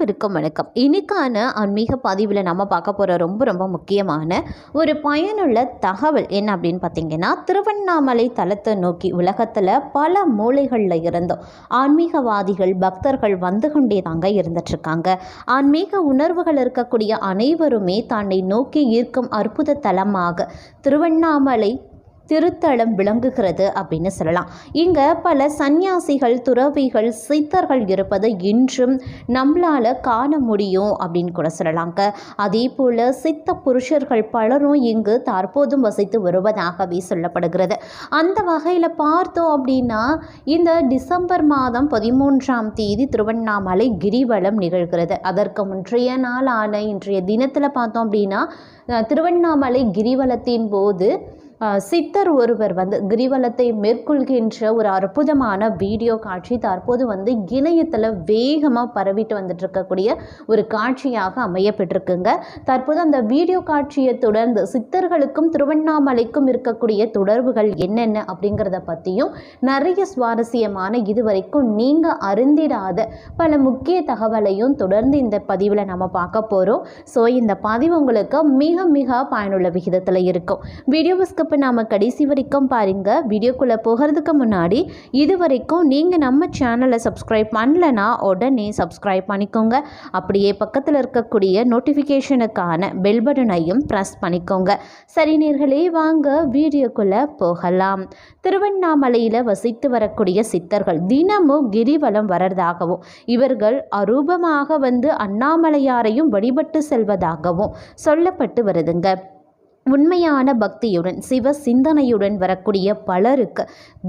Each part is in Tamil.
அனைவருக்கும் வணக்கம். இன்னைக்கான ஆன்மீக பதிவில் நம்ம பார்க்க போகிற ரொம்ப ரொம்ப முக்கியமான ஒரு பயனுள்ள தகவல் என்ன அப்படின்னு பார்த்தீங்கன்னா திருவண்ணாமலை தலத்தை நோக்கி உலகத்தில் பல மூலைகளில் இருந்தும் ஆன்மீகவாதிகள் பக்தர்கள் வந்து கொண்டே தாங்க இருந்துட்டுருக்காங்க ஆன்மீக உணர்வுகள் இருக்கக்கூடிய அனைவருமே தன்னை நோக்கி ஈர்க்கும் அற்புத தலமாக திருவண்ணாமலை திருத்தலம் விளங்குகிறது அப்படின்னு சொல்லலாம். இங்கே பல சந்நியாசிகள் துறவிகள் சித்தர்கள் இருப்பது இன்றும் நம்மளால் காண முடியும் அப்படின்னு கூட சொல்லலாங்க. அதே போல் சித்த புருஷர்கள் பலரும் இங்கு தற்போதும் வசித்து வருவதாகவே சொல்லப்படுகிறது. அந்த வகையில் பார்த்தோம் அப்படின்னா இந்த டிசம்பர் மாதம் பதிமூன்றாம் தேதி திருவண்ணாமலை கிரிவலம் நிகழ்கிறது. அதற்கு முன்றைய நாளான இன்றைய தினத்தில் பார்த்தோம் அப்படின்னா திருவண்ணாமலை கிரிவலத்தின் போது சித்தர் ஒருவர் வந்து கிரிவலத்தை மேற்கொள்கின்ற ஒரு அற்புதமான வீடியோ காட்சி தற்போது வந்து இணையத்தில் வேகமாக பரவிட்டு வந்துட்டு இருக்கக்கூடிய ஒரு காட்சியாக அமையப்பட்டிருக்குங்க. தற்போது அந்த வீடியோ காட்சியை தொடர்ந்து சித்தர்களுக்கும் திருவண்ணாமலைக்கும் இருக்கக்கூடிய தொடர்புகள் என்னென்ன அப்படிங்கிறத பற்றியும் நிறைய சுவாரஸ்யமான இதுவரைக்கும் நீங்கள் அறிந்திடாத பல முக்கிய தகவலையும் தொடர்ந்து இந்த பதிவில் நம்ம பார்க்க போகிறோம் ஸோ இந்த பதிவு உங்களுக்கு மிக மிக பயனுள்ள விகிதத்தில் இருக்கும். வீடியோவை இப்போ நாம் கடைசி வரைக்கும் பாருங்கள் வீடியோக்குள்ளே போகிறதுக்கு முன்னாடி இது வரைக்கும் நீங்கள் நம்ம சேனலை சப்ஸ்கிரைப் பண்ணலைன்னா உடனே சப்ஸ்கிரைப் பண்ணிக்கோங்க. அப்படியே பக்கத்தில் இருக்கக்கூடிய நோட்டிஃபிகேஷனுக்கான பெல் பட்டனையும் ப்ரெஸ் பண்ணிக்கோங்க. சரி நேர்களே வாங்க வீடியோக்குள்ளே போகலாம். திருவண்ணாமலையில் வசித்து வரக்கூடிய சித்தர்கள் தினமும் கிரிவலம் வர்றதாகவும் இவர்கள் அரூபமாக வந்து அண்ணாமலையாரையும் வழிபட்டு செல்வதாகவும் சொல்லப்பட்டு வருதுங்க. உண்மையான பக்தியுடன் சிவ சிந்தனையுடன் வரக்கூடிய பலருக்கு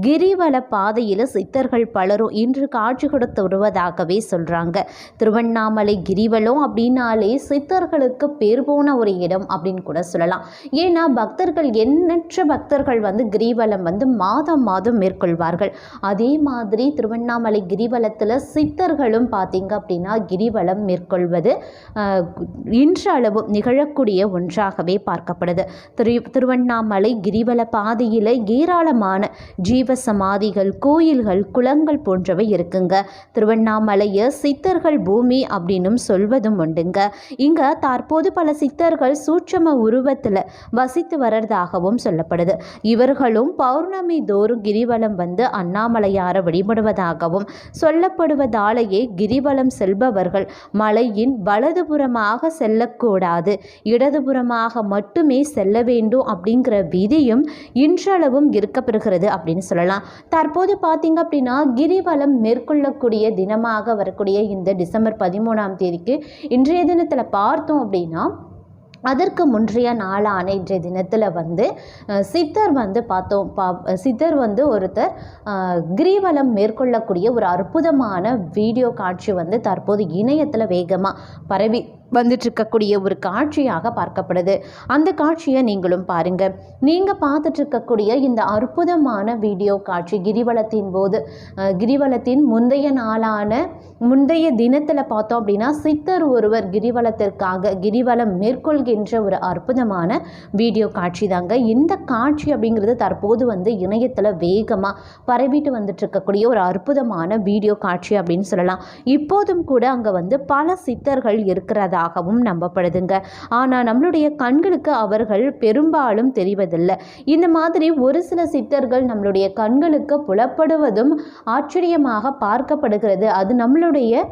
கிரிவல பாதையில் சித்தர்கள் பலரும் இன்று காட்சி கொடுத்து வருவதாகவே சொல்கிறாங்க திருவண்ணாமலை கிரிவலம் அப்படின்னாலே சித்தர்களுக்கு பேர் போன ஒரு இடம் அப்படின்னு கூட சொல்லலாம். ஏன்னா பக்தர்கள் எண்ணற்ற பக்தர்கள் வந்து கிரிவலம் வந்து மாதம் மாதம் மேற்கொள்வார்கள். அதே மாதிரி திருவண்ணாமலை கிரிவலத்தில் சித்தர்களும் பார்த்தீங்க அப்படின்னா கிரிவலம் மேற்கொள்வது இன்றளவும் நிகழக்கூடிய ஒன்றாகவே பார்க்கப்படுது. திரு திருவண்ணாமலை கிரிவல பாதையில் ஏராளமான ஜீவ சமாதிகள் கோயில்கள் குளங்கள் போன்றவை இருக்குங்க. திருவண்ணாமலையை சித்தர்கள் பூமி அப்படின்னும் சொல்வதும் உண்டுங்க. இங்கே தற்போது பல சித்தர்கள் சூட்சம உருவத்தில் வசித்து வர்றதாகவும் சொல்லப்படுது. இவர்களும் பௌர்ணமி தோறும் கிரிவலம் வந்து அண்ணாமலையார வழிபடுவதாகவும் சொல்லப்படுவதாலேயே கிரிவலம் செல்பவர்கள் மலையின் வலதுபுறமாக செல்லக்கூடாது இடதுபுறமாக மட்டுமே செல்ல வேண்டும் அப்படிங்கிற விதியும் இன்றளவும் இருக்கப்பெறுகிறது அப்படின்னு சொல்லலாம். தற்போது பார்த்தீங்க அப்படின்னா கிரிவலம் மேற்கொள்ளக்கூடிய தினமாக வரக்கூடிய இந்த டிசம்பர் பதிமூணாம் தேதிக்கு இன்றைய தினத்தில் பார்த்தோம் அப்படின்னா அதற்கு முன்றைய நாளான இன்றைய தினத்தில் வந்து சித்தர் வந்து பார்த்தோம். பா சித்தர் வந்து ஒருத்தர் கிரிவலம் மேற்கொள்ளக்கூடிய ஒரு அற்புதமான வீடியோ காட்சி வந்து தற்போது இணையத்தில் வேகமாக பரவி வந்துட்டுருக்கக்கூடிய ஒரு காட்சியாக பார்க்கப்படுது. அந்த காட்சியை நீங்களும் பாருங்க. நீங்கள் பார்த்துட்ருக்கக்கூடிய இந்த அற்புதமான வீடியோ காட்சி கிரிவலத்தின் போது கிரிவலத்தின் முந்தைய நாளான முந்தைய தினத்தில் பார்த்தோம் அப்படின்னா சித்தர் ஒருவர் கிரிவலத்திற்காக கிரிவலம் மேற்கொள்கின்ற ஒரு அற்புதமான வீடியோ காட்சி தாங்க. இந்த காட்சி அப்படிங்கிறது தற்போது வந்து இணையத்தில் வேகமாக பரவிட்டு வந்துட்டுருக்கக்கூடிய ஒரு அற்புதமான வீடியோ காட்சி அப்படின்னு சொல்லலாம். இப்போதும் கூட அங்கே வந்து பல சித்தர்கள் இருக்கிறதா இருக்கிறதாகவும் நம்பப்படுதுங்க. ஆனால் நம்மளுடைய கண்களுக்கு அவர்கள் பெரும்பாலும் தெரிவதில்லை. இந்த மாதிரி ஒரு சில சித்தர்கள் நம்மளுடைய கண்களுக்கு புலப்படுவதும் ஆச்சரியமாக பார்க்கப்படுகிறது. அது நம்மளுடைய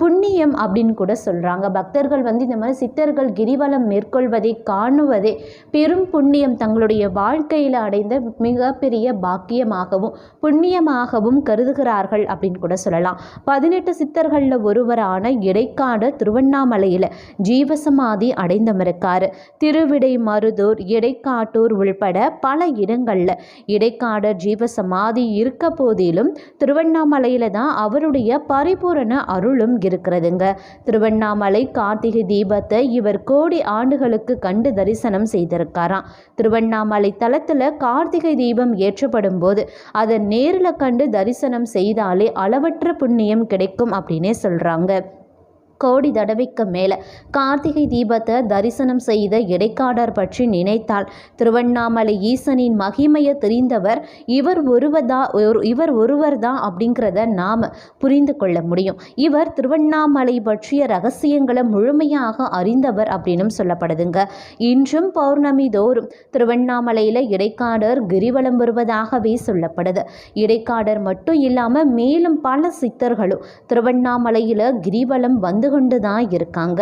புண்ணியம் அப்படின்னு கூட சொல்கிறாங்க பக்தர்கள் வந்து இந்த மாதிரி சித்தர்கள் கிரிவலம் மேற்கொள்வதை காணுவதே பெரும் புண்ணியம். தங்களுடைய வாழ்க்கையில் அடைந்த மிகப்பெரிய பாக்கியமாகவும் புண்ணியமாகவும் கருதுகிறார்கள் அப்படின்னு கூட சொல்லலாம். பதினெட்டு சித்தர்களில் ஒருவரான இடைக்காடு திருவண்ணாமலையில் ஜீவசமாதி அடைந்தமிருக்கார் திருவிடை மருதூர் இடைக்காட்டூர் உள்பட பல இடங்களில் இடைக்காடர் ஜீவசமாதி இருக்க போதிலும் திருவண்ணாமலையில் தான் அவருடைய பரிபூரண அருளும் இருக்கிறதுங்க. திருவண்ணாமலை கார்த்திகை தீபத்தை இவர் கோடி ஆண்டுகளுக்கு கண்டு தரிசனம் செய்திருக்காராம். திருவண்ணாமலை தலத்தில் கார்த்திகை தீபம் ஏற்றப்படும் போது அதை நேரில் கண்டு தரிசனம் செய்தாலே அளவற்ற புண்ணியம் கிடைக்கும் அப்படின்னே சொல்கிறாங்க கோடி தடவைக்கு மேலே கார்த்திகை தீபத்தை தரிசனம் செய்த இடைக்காடர் பற்றி நினைத்தால் திருவண்ணாமலை ஈசனின் மகிமையை தெரிந்தவர் இவர் ஒருவதா ஒரு- இவர் ஒருவர் தான் அப்படிங்கிறத நாம் புரிந்து கொள்ள முடியும். இவர் திருவண்ணாமலை பற்றிய ரகசியங்களை முழுமையாக அறிந்தவர் அப்படின்னும் சொல்லப்படுதுங்க. இன்றும் பௌர்ணமி தோறும் திருவண்ணாமலையில் இடைக்காடர் கிரிவலம் வருவதாகவே சொல்லப்படுது. இடைக்காடர் மட்டும் இல்லாமல் மேலும் பல சித்தர்களும் திருவண்ணாமலையில் கிரிவலம் வந்து கொண்டு தான் இருக்காங்க.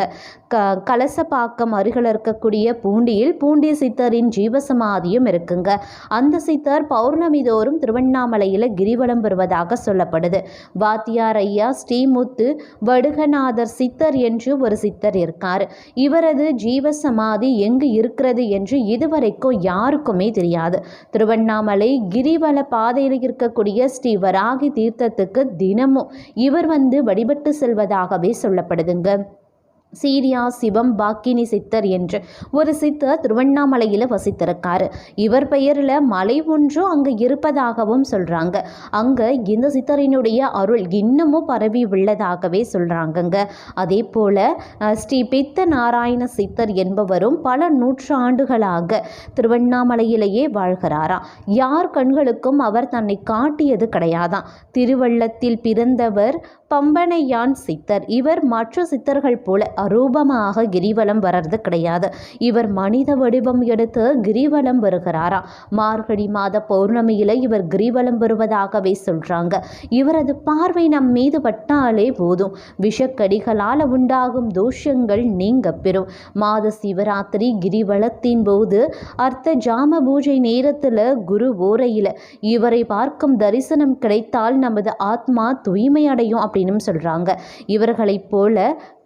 க கலசப்பாக்கம் அருகில் இருக்கக்கூடிய பூண்டியில் பூண்டி சித்தரின் ஜீவசமாதியும் இருக்குங்க. அந்த சித்தர் பௌர்ணமி தோறும் திருவண்ணாமலையில் கிரிவலம் வருவதாக சொல்லப்படுது. வாத்தியார் ஐயா ஸ்ரீமுத்து வடுகநாதர் சித்தர் என்று ஒரு சித்தர் இருக்கார். இவரது ஜீவசமாதி எங்கு இருக்கிறது என்று இதுவரைக்கும் யாருக்குமே தெரியாது. திருவண்ணாமலை கிரிவல பாதையில் இருக்கக்கூடிய ஸ்ரீ வராகி தீர்த்தத்துக்கு தினமும் இவர் வந்து வழிபட்டு செல்வதாகவே சொல்லப்படுதுங்க சீரியா சிவம் பாக்கினி சித்தர் என்று ஒரு சித்தர் திருவண்ணாமலையில் வசித்திருக்காரு. இவர் பெயரில் மலை ஒன்றும் அங்கே இருப்பதாகவும் சொல்கிறாங்க அங்கே இந்த சித்தரினுடைய அருள் இன்னமும் பரவி உள்ளதாகவே சொல்கிறாங்கங்க அதே போல் ஸ்ரீ பித்த நாராயண சித்தர் என்பவரும் பல நூற்றாண்டுகளாக திருவண்ணாமலையிலேயே வாழ்கிறாராம் யார் கண்களுக்கும் அவர் தன்னை காட்டியது கிடையாதான் திருவள்ளத்தில் பிறந்தவர் பம்பனையான் சித்தர். இவர் மற்ற சித்தர்கள் போல அரூபமாக கிரிவலம் வர்றது கிடையாது. இவர் மனித வடிவம் எடுத்து கிரிவலம் வருகிறாரா? மார்கழி மாத பௌர்ணமியில இவர் கிரிவலம் வருவதாகவே சொல்றாங்க. இவரது பார்வை நம் மீது பட்டாலே போதும். விஷக்கடிகளால் உண்டாகும் தோஷங்கள் நீங்க பெறும். மாத சிவராத்திரி கிரிவலத்தின் போது அர்த்த ஜாம பூஜை நேரத்தில் குரு ஓரையில். இவரை பார்க்கும் தரிசனம் கிடைத்தால் நமது ஆத்மா தூய்மை அடையும் அப்படின்னும் சொல்கிறாங்க இவர்களைப் போல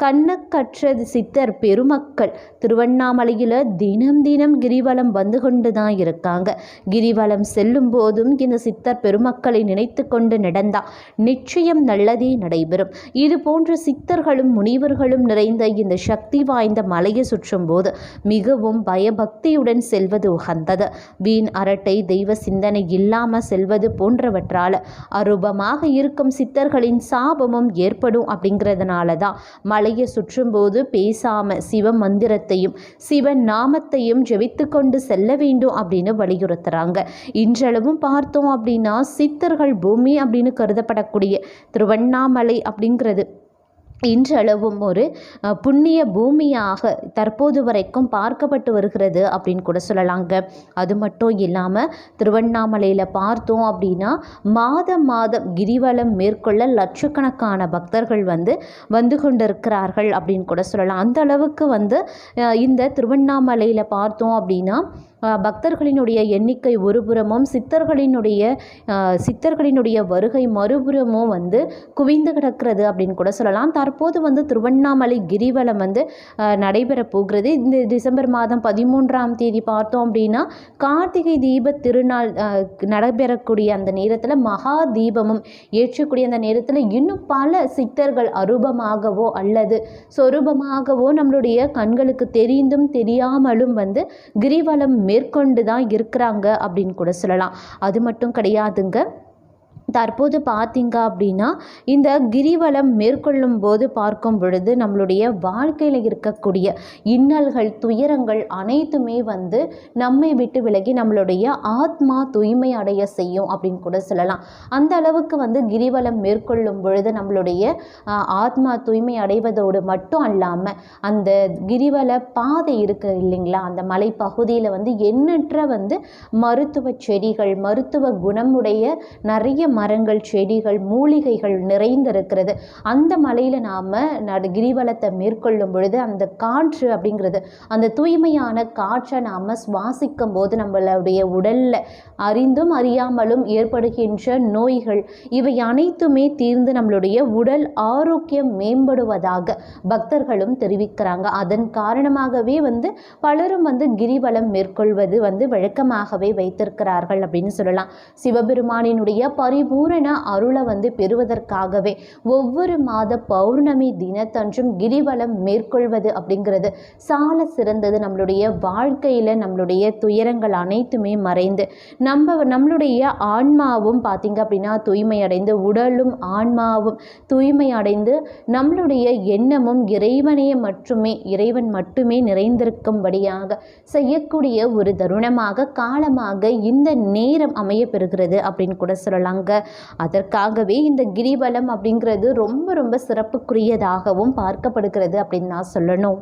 கண்ணக்கற்றது சித்தர் பெருமக்கள். திருவண்ணாமலையில் தினம் தினம் கிரிவலம் வந்து கொண்டு தான் இருக்காங்க. கிரிவலம் செல்லும் போதும் இந்த சித்தர் பெருமக்களை நினைத்து கொண்டு நடந்தா நிச்சயம் நல்லதே நடைபெறும். இது போன்ற சித்தர்களும் முனிவர்களும் நிறைந்த இந்த சக்தி வாய்ந்த மலையை சுற்றும் போது மிகவும் பயபக்தியுடன் செல்வது உகந்தது. வீண் அரட்டை தெய்வ சிந்தனை இல்லாமல் செல்வது போன்றவற்றால் அரூபமாக இருக்கும் சித்தர்களின் சாபமும் ஏற்படும் அப்படிங்கிறதுனால தான் தலையை சுற்றும்போது பேசாம சிவ மந்திரத்தையும் சிவன் நாமத்தையும் ஜெபித்து கொண்டு செல்ல வேண்டும் அப்படின்னு வலியுறுத்துறாங்க. இன்றளவும் பார்த்தோம் அப்படின்னா சித்தர்கள் பூமி அப்படின்னு கருதப்படக்கூடிய திருவண்ணாமலை அப்படிங்கிறது இன்றளவும் ஒரு புண்ணிய பூமியாக தற்போது வரைக்கும் பார்க்கப்பட்டு வருகிறது அப்படின்னு கூட சொல்லலாங்க. அது மட்டும் இல்லாமல் திருவண்ணாமலையில் பார்த்தோம் அப்படின்னா மாதம் மாதம் கிரிவலம் மேற்கொள்ள லட்சக்கணக்கான பக்தர்கள் வந்து வந்து கொண்டிருக்கிறார்கள் அப்படின்னு கூட சொல்லலாம். அந்த அளவுக்கு வந்து இந்த திருவண்ணாமலையில் பார்த்தோம் அப்படின்னா பக்தர்களினுடைய எண்ணிக்கை ஒருபுறமும் சித்தர்களினுடைய சித்தர்களினுடைய வருகை மறுபுறமும் வந்து குவிந்து கிடக்கிறது அப்படின்னு கூட சொல்லலாம். தற்போது வந்து திருவண்ணாமலை கிரிவலம் வந்து நடைபெற போகிறது. இந்த டிசம்பர் மாதம் பதிமூன்றாம் தேதி பார்த்தோம் அப்படின்னா கார்த்திகை தீப திருநாள் நடைபெறக்கூடிய அந்த நேரத்தில் மகா தீபமும் ஏற்றக்கூடிய அந்த நேரத்தில் இன்னும் பல சித்தர்கள் அரூபமாகவோ அல்லது சொரூபமாகவோ நம்மளுடைய கண்களுக்கு தெரிந்தும் தெரியாமலும் வந்து கிரிவலம் மேற்கொண்டு தான் இருக்கிறாங்க அப்படின்னு கூட சொல்லலாம். அது மட்டும் கிடையாதுங்க. தற்போது பார்த்தீங்க அப்படின்னா இந்த கிரிவலம் மேற்கொள்ளும் போது பார்க்கும் பொழுது நம்மளுடைய வாழ்க்கையில் இருக்கக்கூடிய இன்னல்கள் துயரங்கள் அனைத்துமே வந்து நம்மை விட்டு விலகி நம்மளுடைய ஆத்மா தூய்மை அடைய செய்யும் அப்படின்னு கூட சொல்லலாம். அந்த அளவுக்கு வந்து கிரிவலம் மேற்கொள்ளும் பொழுது நம்மளுடைய ஆத்மா தூய்மை அடைவதோடு மட்டும் அல்லாமல் அந்த கிரிவல பாதை இருக்கு இல்லைங்களா? அந்த மலை பகுதியில் வந்து எண்ணற்ற வந்து மருத்துவ செடிகள் மருத்துவ குணமுடைய நிறைய மரங்கள் செடிகள் மூலிகைகள் நிறைந்திருக்கிறது. அந்த மலையில் நாம் நடு கிரிவலத்தை மேற்கொள்ளும் பொழுது அந்த காற்று அப்படிங்கிறது அந்த தூய்மையான காற்றை நாம் சுவாசிக்கும் போது நம்மளுடைய உடலில் அறிந்தும் அறியாமலும் ஏற்படுகின்ற நோய்கள் இவை அனைத்துமே தீர்ந்து நம்மளுடைய உடல் ஆரோக்கியம் மேம்படுவதாக பக்தர்களும் தெரிவிக்கிறாங்க. அதன் காரணமாகவே வந்து பலரும் வந்து கிரிவலம் மேற்கொள்வது வந்து வழக்கமாகவே வைத்திருக்கிறார்கள் அப்படின்னு சொல்லலாம். சிவபெருமானினுடைய பரி பரிபூரண அருளை வந்து பெறுவதற்காகவே ஒவ்வொரு மாத பௌர்ணமி தினத்தன்றும் கிரிவலம் மேற்கொள்வது அப்படிங்கிறது சால சிறந்தது. நம்மளுடைய வாழ்க்கையில் நம்மளுடைய துயரங்கள் அனைத்துமே மறைந்து நம்ம நம்மளுடைய ஆன்மாவும் பார்த்திங்க அப்படின்னா தூய்மை அடைந்து உடலும் ஆன்மாவும் தூய்மை அடைந்து நம்மளுடைய எண்ணமும் இறைவனையே மட்டுமே இறைவன் மட்டுமே நிறைந்திருக்கும்படியாக செய்யக்கூடிய ஒரு தருணமாக காலமாக இந்த நேரம் அமைய பெறுகிறது அப்படின்னு கூட சொல்லலாங்க. அதற்காகவே இந்த கிரிவலம் அப்படிங்கிறது ரொம்ப ரொம்ப சிறப்புக்குரியதாகவும் பார்க்கப்படுகிறது அப்படின்னு நான் சொல்லணும்.